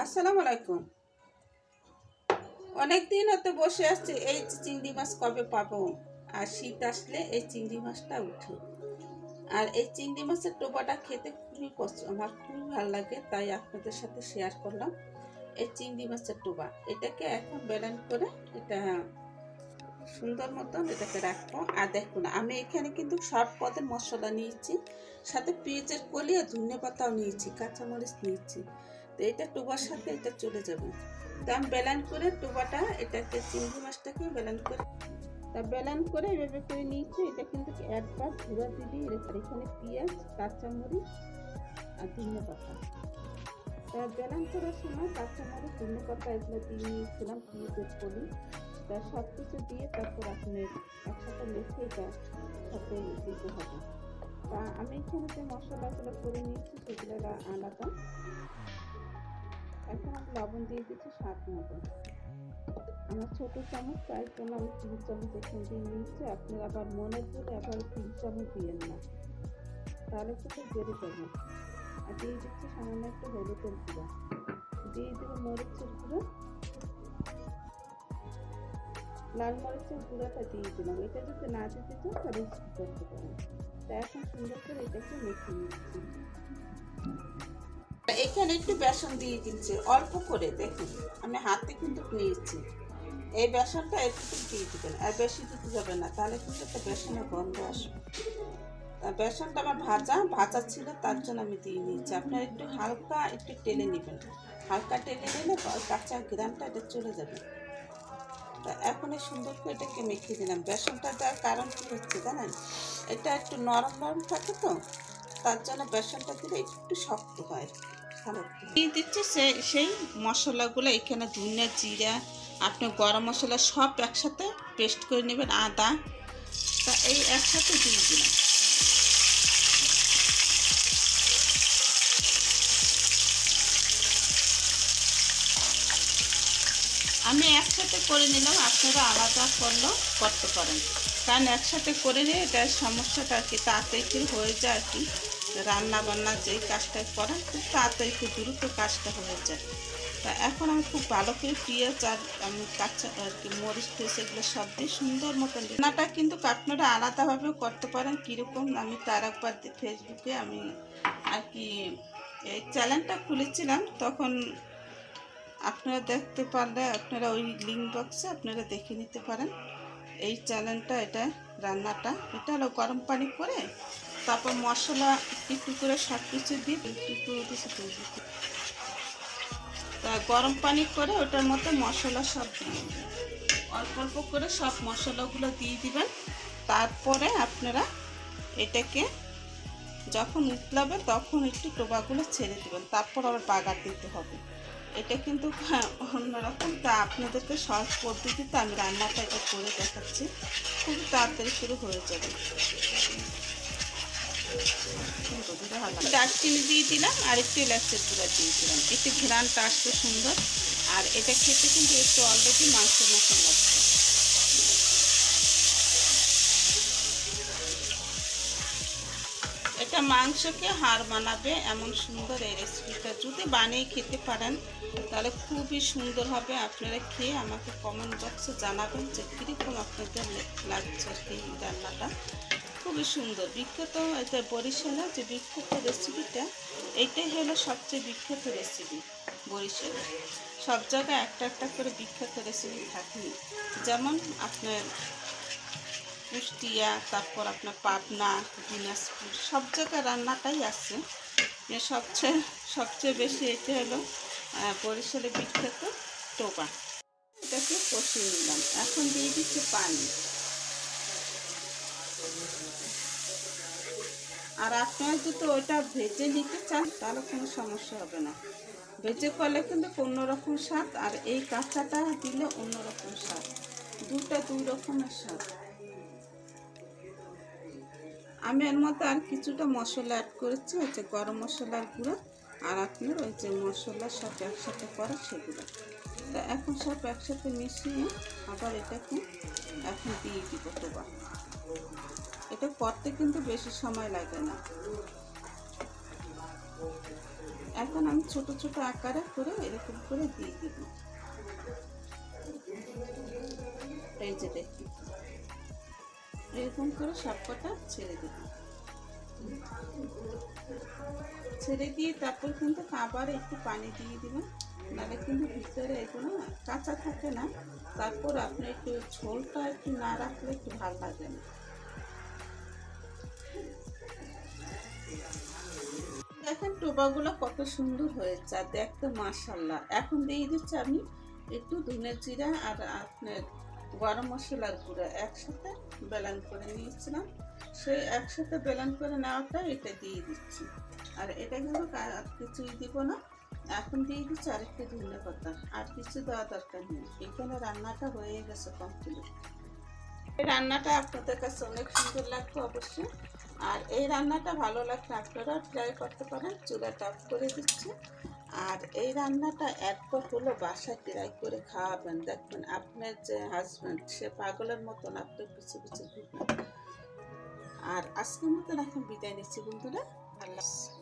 আসসালামু আলাইকুম। অনেক দিন হতে বসে আসছে এই চিংড়ি মাছ কবে পাবো? আর শীত আসলে এই চিংড়ি মাছটা উঠে। আর এই চিংড়ি মাছের টোপাটা খেতে খুবই পছন্দ আমার খুবই ভালো লাগে, তাই আপনাদের সাথে শেয়ার করলাম। এই চিংড়ি মাছের টোবা এটাকে এখন ব্যালেন্স করে এটা সুন্দর মতন এটাকে রাখব। আর দেখুন, আমি এখানে কিন্তু সব পদের মশলা নিয়েছি, সাথে পেঁয়াজের কলি আর ধনে পাতাও নিয়েছি, কাঁচামরিচ নিয়েছি। তো এটা টোবার সাথে এটা চলে যাবে। তো আমি ব্যালেন্স করে টোবাটা এটাকে চিংড়ি মাছটাকে ব্যালেন্স করে তা ব্যালেন্স করে এভাবে করে নিয়েছি। এটা কিন্তু একবার ধুয়া দিবি এখানে পেঁয়াজ, কাঁচামরিচ আর ধনে পাতা। তা ব্যালেন্স করার সময় কাঁচামরিচ ধনে পাতা এগুলো দিয়ে নিয়েছিলাম পেঁয়াজের কলি, তা সব কিছু দিয়ে তারপর আপনি একসাথে মেখে এটা সাথে দিতে হবে। তা আমি এখানে যে মশলাগুলো করে নিয়েছি সেগুলো আলাদা। এখন আমি লবণ দিয়ে দিচ্ছি স্বাদ মতো। আমার ছোট চামচ তাই জন্য আমি তিন চামচ এখানে দিয়ে নিয়েছি আপনি আবার মনে করে আবার তিন চামচ দিয়েন না। তাহলে খুব বেড়ে যাবে আর দিয়ে দিচ্ছি সামান্য একটু হলুদের গুঁড়া। দিয়ে দেবো মরিচের গুঁড়ো। লাল মরিচের গুঁড়োটা দিয়ে দিলাম। এটা যদি না দিতে চাও তাহলে করতে পারেন তা এখন সুন্দর করে এটাকে মেখে নিচ্ছি। এখানে একটু বেসন দিয়ে দিচ্ছি, অল্প করে, দেখুন। আমি হাতে কিন্তু নিয়েছি। এই বেসনটা একটু দিয়ে দিবেন, আর বেশি দিতে যাবে না, তাহলে কিন্তু একটা বেসনের গন্ধ আসবে। বেসনটা আমার ভাজা ভাজা ছিল, তার জন্য আমি দিয়ে নিয়েছি। আপনার একটু হালকা একটু টেলে নেবেন। হালকা টেলে নিলে কাঁচা গ্রামটা এটা চলে যাবে। তা এখন এই সুন্দর করে এটাকে মেখে দিলাম। বেসনটা দেওয়ার কারণ কী হচ্ছে জানেন? এটা একটু নরম নরম থাকে তো তার জন্য বেসনটা দিলে একটু শক্ত হয়। দিয়ে দিচ্ছি সে, সেই মশলাগুলো, এখানে ধুনে জিরা, আপনি গরম মশলা সব একসাথে পেস্ট করে নেবেন আদা। তা এই একসাথে দিয়ে দিলাম। আমি একসাথে করে নিলাম, আপনারা আলাদা করলেও করতে পারেন। কারণ একসাথে করে নিয়ে এটার সমস্যাটা আর কি, তাড়াতাড়ি হয়ে যায় আর কি। রান্না বান্না যেই কাজটা করেন, খুব তাড়াতাড়ি, খুব দ্রুত কাজটা হয়ে যায়। তা এখন আমি খুব ভালো করে পেঁয়াজ আর আমি কাঁচা, আর কি মরিচ টরিচ এগুলো সব দিয়ে সুন্দর মতন রান্নাটা কিন্তু আপনারা আলাদাভাবেও করতে পারেন। কীরকম আমি তার একবার ফেসবুকে আমি আর কি, এই চ্যানেলটা খুলেছিলাম, তখন আপনারা দেখতে পারলে আপনারা ওই লিঙ্ক বক্সে আপনারা দেখে নিতে পারেন। এই চ্যানেলটা এটা রান্নাটা, এটা হলো গরম পানি করে তারপর মশলা একটু করে সব কিছু দিয়ে একটু তা গরম পানি করে ওটার মধ্যে মশলা সব দিয়ে অল্প অল্প করে সব মশলাগুলো দিয়ে দিবেন। তারপরে আপনারা এটাকে যখন উতলাবে তখন একটু টোবাগুলো ছেড়ে দেবেন। তারপর আবার বাগার দিতে হবে। এটা কিন্তু অন্যরকম। তা আপনাদেরকে সহজ পদ্ধতিতে আমি রান্নাটা এটা করে দেখাচ্ছি। খুব তাড়াতাড়ি শুরু হয়ে যাবে। দারচিনি দিয়ে দিলাম আর একটু এলাচের গুঁড়া দিয়ে দিলাম। একটু ঘ্রানটা আসতে সুন্দর। আর এটা খেতে কিন্তু একটু অলরেডি মাংসের মতো লাগছে। এটা মাংসকে হাড় বানাবে এমন সুন্দর এই রেসিপিটা যদি বানিয়ে খেতে পারেন, তাহলে খুবই সুন্দর হবে। আপনারা খেয়ে আমাকে কমেন্ট বক্সে জানাবেন যে কীরকম আপনাদের লাগছে এই রান্নাটা। খুবই সুন্দর। বিখ্যাত এটা বরিশালের যে বিখ্যাত রেসিপিটা এইটাই হলো সবচেয়ে বিখ্যাত রেসিপি বরিশালে। সব জায়গায় একটা একটা করে বিখ্যাত রেসিপি থাকে যেমন আপনার কুষ্টিয়া, তারপর আপনার পাবনা, দিনাজপুর, সব জায়গায় রান্নাটাই আছে। সবচেয়ে সবচেয়ে বেশি এটা হলো বরিশালে বিখ্যাত টোপা এটাকে কষিয়ে নিলাম। এখন দিয়ে দিচ্ছে পানি। আর আপনারা যদি ওইটা ভেজে নিতে চান, তাহলে কোনো সমস্যা হবে না। ভেজে করলে কিন্তু অন্যরকম স্বাদ, আর এই কাঁচাটা দিলে অন্যরকম স্বাদ। দুটা দুই রকমের স্বাদ। আমি এর মধ্যে আর কিছুটা মশলা অ্যাড করেছি হচ্ছে গরম মশলার গুঁড়ো আর আপনার ওই যে মশলা সব একসাথে করা সেগুলো। তা এখন সব একসাথে মিশিয়ে আবার এটাকে এখন দিয়ে দিব তোবা এটা করতে কিন্তু বেশি সময় লাগে না। এখন আমি ছোট ছোট আকারে করে এরকম করে দিয়ে দিব। এই যে দেখি এরকম করে সবকটা ছেড়ে দেব। ছেড়ে দিয়ে তারপর কিন্তু আবার একটু পানি দিয়ে দিবেন নাহলে কিন্তু ভিতরে এগুলো কাঁচা থাকে না। তারপর আপনি একটু ঝোলটা একটু না রাখলে একটু ভালো লাগে না। দেখেন টোবাগুলো কত সুন্দর হয়েছে। আর দেখতে মাশাল্লাহ এখন দিয়ে দিচ্ছি আমি একটু ধনের জিরা আর আপনার গরম মশলার গুঁড়ো একসাথে বেলান করে নিয়েছিলাম। সেই একসাথে বেলান করে নেওয়াটা এটা দিয়ে দিচ্ছি। আর এটা কিন্তু আর কিছুই দিব না। এখন দিয়ে দিচ্ছি আরেকটু ধনে পাতা। আর কিছু দেওয়া দরকার নেই। এখানে রান্নাটা হয়ে গেছে কমপ্লিট এই রান্নাটা আপনাদের কাছে অনেক সুন্দর লাগবে অবশ্যই। আর এই রান্নাটা ভালো লাগলে আপনারা ট্রাই করতে পারেন। চুলাটা অফ করে দিচ্ছি। আর এই রান্নাটা একবার হলো বাসায় ট্রাই করে খাওয়াবেন। দেখবেন আপনার যে হাজব্যান্ড সে পাগলের মতন আপনার পিছু পিছু ঘুরবেন আর আজকের মতন এখন বিদায় নিচ্ছি বন্ধুরা। আল্লাহ।